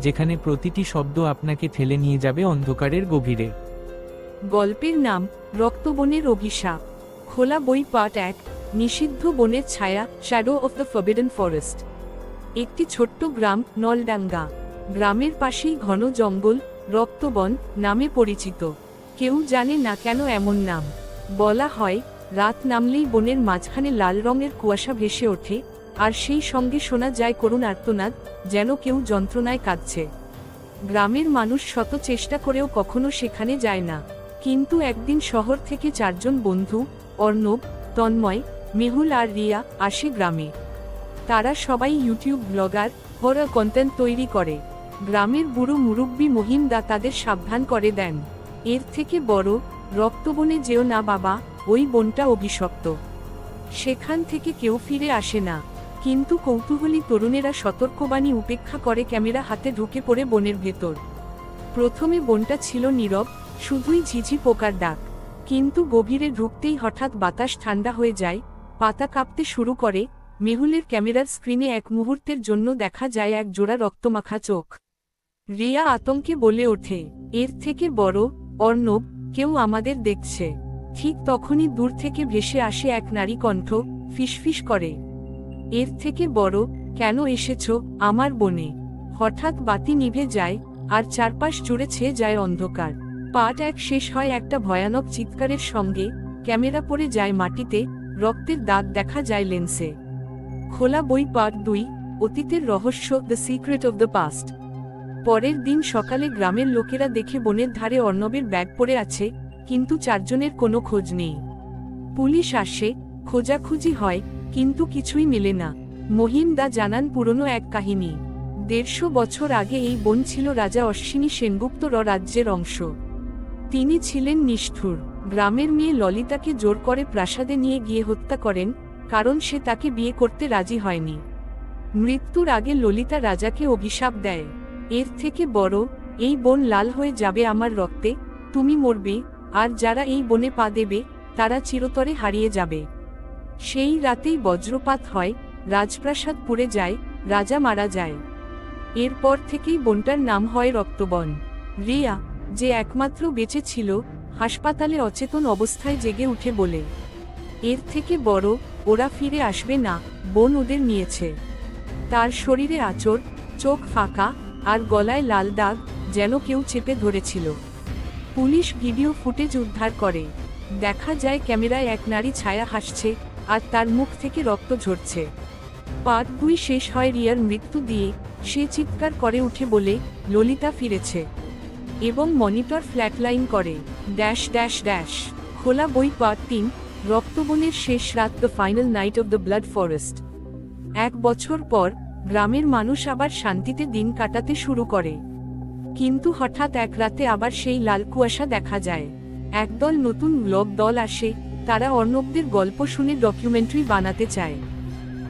যেখানে প্রতিটি শব্দ আপনাকে ঠেলে নিয়ে যাবে অন্ধকারের গভীরে। গল্পের নাম রক্তবনের অভিশাপ। খোলা বই পার্ট এক, নিষিদ্ধ বনের ছায়া shadow of the forbidden forest একটি ছোট্ট গ্রাম, নলডাঙ্গা। গ্রামের পাশেই ঘন জঙ্গল রক্তবন নামে পরিচিত। কেউ জানে না কেন এমন নাম। বলা হয়, রাত নামলেই বনের মাঝখানে লাল রঙের কুয়াশা ভেসে ওঠে আর সেই সঙ্গে শোনা যায় করুণ আর্তনাদ, যেন কেউ যন্ত্রণায় কাঁদছে। গ্রামের মানুষ শত চেষ্টা করেও কখনো সেখানে যায় না। কিন্তু একদিন শহর থেকে চারজন বন্ধু, অর্ণব, তন্ময়, মেহুল আর রিয়া আসে গ্রামে। তারা সবাই ইউটিউব ব্লগার হরর কন্টেন্ট তৈরি করে। গ্রামের বুড়ো মুরব্বী মহিমদা তাদের সাবধান করে দেন। এর থেকে বড়, রক্তবনে যেও না বাবা, ওই বনটা অভিশপ্ত। সেখান থেকে কেউ ফিরে আসে না। কিন্তু কৌতূহলী তরুণেরা সতর্কবাণী উপেক্ষা করে ক্যামেরা হাতে ঢুকে পড়ে বনের ভেতর। প্রথমে বনটা ছিল নীরব, শুধুই ঝিঝি পোকার ডাক। কিন্তু গভীরে ঢুকতেই হঠাৎ বাতাস ঠান্ডা হয়ে যায়, পাতা কাঁপতে শুরু করে, মেহুলের ক্যামেরার স্ক্রিনে এক মুহূর্তের জন্য দেখা যায় এক জোড়া রক্তমাখা চোখ। রিয়া আতঙ্কে বলে ওঠে, এর থেকে বড়, অর্ণব, কেউ আমাদের দেখছে। ঠিক তখনই দূর থেকে ভেসে আসে এক নারী কণ্ঠ, ফিসফিস করে। এর থেকে বড় কেন এসেছ আমার বনে? হঠাৎ বাতি নিভে যায়, আর চারপাশ জুড়ে ছেয়ে যায় অন্ধকার। পাট এক শেষ হয় একটা ভয়ানক চিৎকারের সঙ্গে, ক্যামেরা পড়ে যায় মাটিতে, রক্তের দাগ দেখা যায় লেন্সে। খোলা বই পার্ট দুই, অতীতের রহস্য, the secret of the past. পরের দিন সকালে গ্রামের লোকেরা দেখে বনের ধারে অর্ণবের ব্যাগ পড়ে আছে, কিন্তু চারজনের কোনো খোঁজ নেই। পুলিশ আসে, খোঁজাখুঁজি হয় কিন্তু কিছুই মেলে না। মহিম দা জানান পুরনো এক কাহিনী। দেড়শো বছর আগে এই বন ছিল রাজা অশ্বিনী সেনগুপ্ত রাজ্যের অংশ। তিনি ছিলেন নিষ্ঠুর। গ্রামের মেয়ে ললিতাকে জোর করে প্রাসাদে নিয়ে গিয়ে হত্যা করেন, কারণ সে তাকে বিয়ে করতে রাজি হয়নি। মৃত্যুর আগে ললিতা রাজাকে অভিশাপ দেয়। এর থেকে বড়, এই বন লাল হয়ে যাবে আমার রক্তে, তুমি মরবে, আর যারা এই বনে পা দেবে, তারা চিরতরে হারিয়ে যাবে। সেই রাতেই বজ্রপাত হয় রাজপ্রাসাদ পুড়ে যায়, রাজা মারা যায়। এরপর থেকেই বনটার নাম হয় রক্তবন। রিয়া, যে একমাত্র বেঁচে ছিল, হাসপাতালে অচেতন অবস্থায় জেগে উঠে বলে, এর থেকে বড়, ওরা ফিরে আসবে না, বোন ওদের নিয়েছে। তার শরীরে আচর চোখ ফাঁকা, আর গলায় লাল দাগ, যেন কেউ চেপে ধরেছিল। পুলিশ ভিডিও ফুটেজ উদ্ধার করে। দেখা যায় ক্যামেরায় এক নারী ছায়া হাসছে আর তার মুখ থেকে রক্ত ঝরছে। পার্ট দুই শেষ হয় রিয়ার মৃত্যু দিয়ে, সে চিৎকার করে উঠে বলে, ললিতা ফিরেছে। এবং মনিটর ফ্ল্যাটলাইন করে, ড্যাশ ড্যাশ ড্যাশ। খোলা বই পার্ট তিন, রক্তবনের শেষ রাত, the final night of the blood forest. এক বছর পর, গ্রামের মানুষ আবার শান্তিতে দিন কাটাতে শুরু করে। কিন্তু হঠাৎ এক রাতে আবার সেই লাল কুয়াশা দেখা যায়। একদল নতুন ব্লগ দল আসে তারা অর্ণবদের গল্প শুনে ডকুমেন্টারি বানাতে চায়।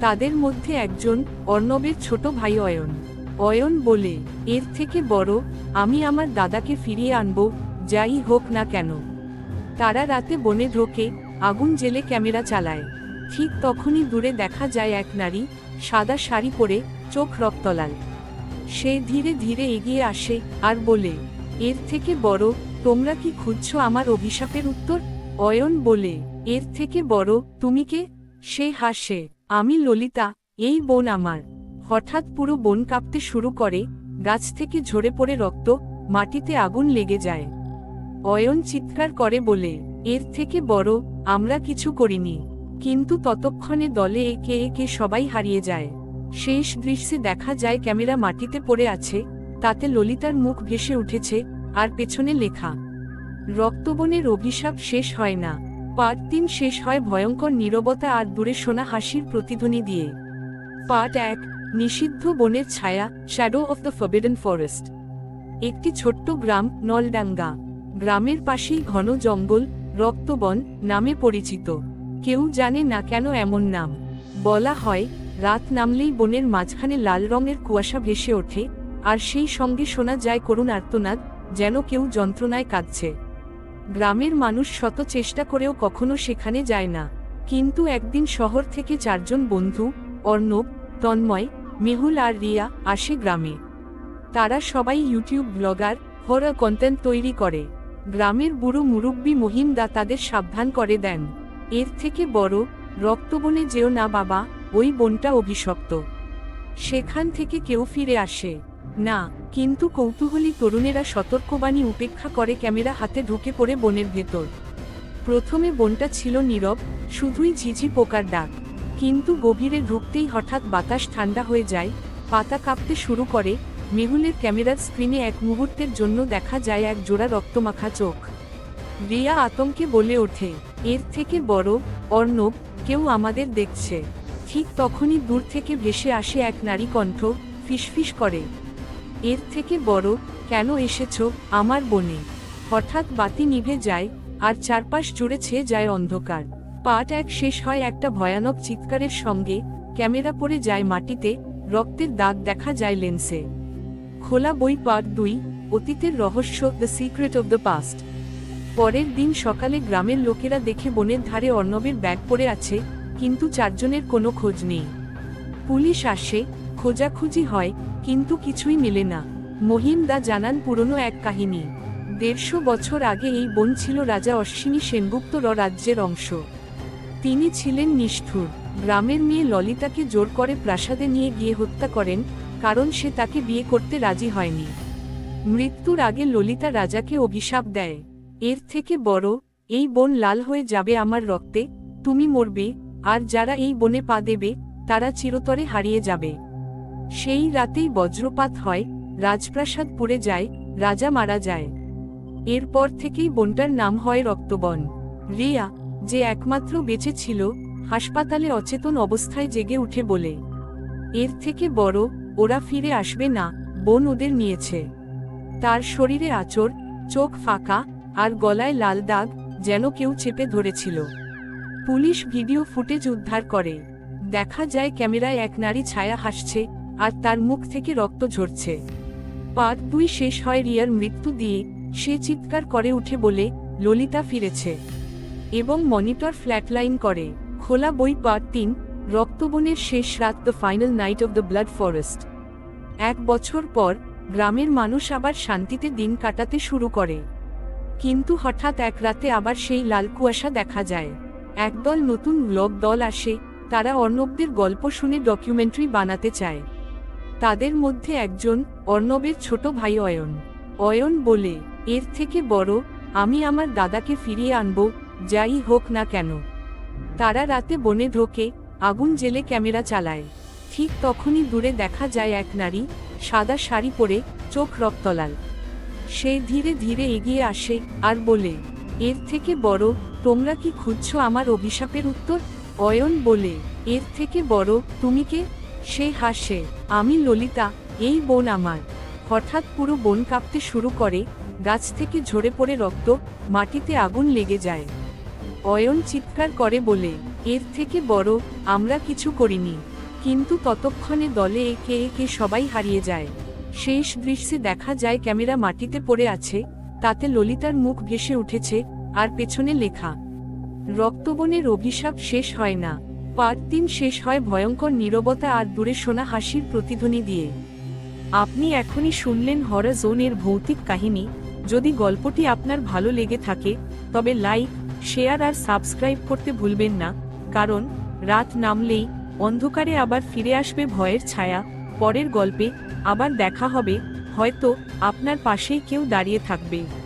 তাদের মধ্যে একজন, অর্ণবের ছোট ভাই অয়ন। অয়ন বলে, এর থেকে বড়, আমি আমার দাদাকে ফিরিয়ে আনব, যাই হোক না কেন। তারা রাতে বনে ঢোকে, আগুন জেলে ক্যামেরা চালায়। ঠিক তখনই দূরে দেখা যায় এক নারী, সাদা শাড়ি পরে, চোখ রক্তলাল। সে ধীরে ধীরে এগিয়ে আসে আর বলে, এর থেকে বড়, তোমরা কি খুঁজছ আমার অভিশাপের উত্তর? অয়ন বলে, এর থেকে বড় তুমি কে? সে হাসে, আমি ললিতা, এই বোন আমার। হঠাৎ পুরো বন কাঁপতে শুরু করে, গাছ থেকে ঝরে পড়ে রক্ত, মাটিতে আগুন লেগে যায়। অয়ন চিৎকার করে বলে, এর থেকে বড়, আমরা কিছু করিনি। কিন্তু ততক্ষণে দলে একে একে সবাই হারিয়ে যায়। শেষ দৃশ্যে দেখা যায় ক্যামেরা মাটিতে পড়ে আছে, তাতে ললিতার মুখ ভেসে উঠেছে, আর পেছনে লেখা রক্তবনের অভিশাপ শেষ হয় না। পার্ট তিন শেষ হয় ভয়ঙ্কর নীরবতা আর দূরে শোনা হাসির প্রতিধ্বনি দিয়ে। পার্ট এক, নিষিদ্ধ বনের ছায়া shadow of the forbidden forest একটি ছোট্ট গ্রাম, নলডাঙ্গা। গ্রামের পাশেই ঘন জঙ্গল, রক্তবন নামে পরিচিত। কেউ জানে না কেন এমন নাম। বলা হয়, রাত নামলেই বনের মাঝখানে লাল রঙের কুয়াশা ভেসে ওঠে, আর সেই সঙ্গে শোনা যায় করুণ আর্তনাদ, যেন কেউ যন্ত্রণায় কাঁদছে। গ্রামের মানুষ শত চেষ্টা করেও কখনো সেখানে যায় না। কিন্তু একদিন শহর থেকে চারজন বন্ধু, অর্ণব, তন্ময়, মেহুল আর রিয়া আসে গ্রামে। তারা সবাই ইউটিউব ব্লগার হরর কন্টেন্ট তৈরি করে। গ্রামের বুড়ো মুরব্বী মহিমদা তাদের সাবধান করে দেন। এর থেকে বড়, রক্তবনে যেও না বাবা, ওই বনটা অভিশপ্ত। সেখান থেকে কেউ ফিরে আসে। না, কিন্তু কৌতূহলী তরুণেরা সতর্কবাণী উপেক্ষা করে ক্যামেরা হাতে ঢুকে পড়ে বনের ভেতর। প্রথমে বনটা ছিল নীরব, শুধুই ঝিঝি পোকার ডাক। কিন্তু গভীরে ঢুকতেই হঠাৎ বাতাস ঠান্ডা হয়ে যায়, পাতা কাঁপতে শুরু করে, মেহুলের ক্যামেরার স্ক্রিনে এক মুহূর্তের জন্য দেখা যায় এক জোড়া রক্তমাখা চোখ। রিয়া আতঙ্কে বলে ওঠে, এর থেকে বড়, অর্ণব, কেউ আমাদের দেখছে। ঠিক তখনই দূর থেকে ভেসে আসে এক নারী কণ্ঠ, ফিসফিস করে। এর থেকে বড় কেন এসেছ আমার বনে? হঠাৎ বাতি নিভে যায়, আর চারপাশ জুড়ে ছেয়ে যায় অন্ধকার। পাট এক শেষ হয় একটা ভয়ানক চিৎকারের সঙ্গে, ক্যামেরা পড়ে যায় মাটিতে, রক্তের দাগ দেখা যায় লেন্সে। খোলা বই পার্ট দুই, অতীতের রহস্য, the secret of the past. পরের দিন সকালে গ্রামের লোকেরা দেখে বনের ধারে অর্ণবের ব্যাগ পড়ে আছে, কিন্তু চারজনের কোনো খোঁজ নেই। পুলিশ আসে, খোঁজাখুঁজি হয় কিন্তু কিছুই মেলে না। মহিম দা জানান পুরনো এক কাহিনী। দেড়শো বছর আগে এই বন ছিল রাজা অশ্বিনী সেনগুপ্ত রাজ্যের অংশ। তিনি ছিলেন নিষ্ঠুর। গ্রামের মেয়ে ললিতাকে জোর করে প্রাসাদে নিয়ে গিয়ে হত্যা করেন, কারণ সে তাকে বিয়ে করতে রাজি হয়নি। মৃত্যুর আগে ললিতা রাজাকে অভিশাপ দেয়। এর থেকে বড়, এই বন লাল হয়ে যাবে আমার রক্তে, তুমি মরবে, আর যারা এই বনে পা দেবে, তারা চিরতরে হারিয়ে যাবে। সেই রাতেই বজ্রপাত হয়, রাজপ্রাসাদ পুড়ে যায়, রাজা মারা যায়। এরপর থেকেই বনটার নাম হয় রক্তবন। রিয়া, যে একমাত্র বেঁচে ছিল, হাসপাতালে অচেতন অবস্থায় জেগে উঠে বলে, এর থেকে বড়, ওরা ফিরে আসবে না, বোন ওদের নিয়েছে। তার শরীরে আচর, চোখ ফাঁকা, আর গলায় লাল দাগ, যেন কেউ চেপে ধরেছিল। পুলিশ ভিডিও ফুটেজ উদ্ধার করে। দেখা যায় ক্যামেরায় এক নারী ছায়া হাসছে আর তার মুখ থেকে রক্ত ঝরছে। পার্ট দুই শেষ হয় রিয়ার মৃত্যু দিয়ে, সে চিৎকার করে উঠে বলে, ললিতা ফিরেছে। এবং মনিটর ফ্ল্যাটলাইন করে, খোলা বই পার্ট তিন, রক্তবনের শেষ রাত the final night of the blood forest. এক বছর পর, গ্রামের মানুষ আবার শান্তিতে দিন কাটাতে শুরু করে। কিন্তু হঠাৎ এক রাতে আবার সেই লাল কুয়াশা দেখা যায়। একদল নতুন ব্লগ দল আসে, তারা অর্ণবদের গল্প শুনে ডকুমেন্টারি বানাতে চায়। তাদের মধ্যে একজন, অর্ণবের ছোট ভাই অয়ন। অয়ন বলে, এর থেকে বড়, আমি আমার দাদাকে ফিরিয়ে আনব, যাই হোক না কেন। তারা রাতে বনে ঢোকে, আগুন জেলে ক্যামেরা চালায়। ঠিক তখনই দূরে দেখা যায় এক নারী, সাদা শাড়ি পরে, চোখ রক্তলাল। সে ধীরে ধীরে এগিয়ে আসে, আর বলে, এর থেকে বড়, তোমরা কি খুঁজছো আমার অভিশাপের উত্তর? অয়ন বলে, এর থেকে বড়, তুমি কে? সে হাসে, আমি ললিতা, এই বোন আমার। হঠাৎ পুরো বন কাঁপতে শুরু করে, গাছ থেকে ঝরে পড়ে রক্ত, মাটিতে আগুন লেগে যায়। অয়ন চিৎকার করে বলে, এর থেকে বড়, আমরা কিছু করিনি। কিন্তু ততক্ষণে দলে একে একে সবাই হারিয়ে যায়। শেষ দৃশ্যে দেখা যায় ক্যামেরা মাটিতে পড়ে আছে, তাতে ললিতার মুখ ভেসে উঠেছে, আর পেছনে লেখা, রক্তবনের অভিশাপ শেষ হয় না। পার্ট তিন শেষ হয় ভয়ঙ্কর নীরবতা আর দূরে শোনা হাসির প্রতিধ্বনি দিয়ে। আপনি এখনই শুনলেন হর জোনের ভৌতিক কাহিনী। যদি গল্পটি আপনার ভালো লেগে থাকে, তবে লাইক, শেয়ার আর সাবস্ক্রাইব করতে ভুলবেন না। কারণ, রাত নামলেই অন্ধকারে আবার ফিরে আসবে ভয়ের ছায়া। পরের গল্পে আবার দেখা হবে। হয়তো আপনার পাশেই কেউ দাঁড়িয়ে থাকবে।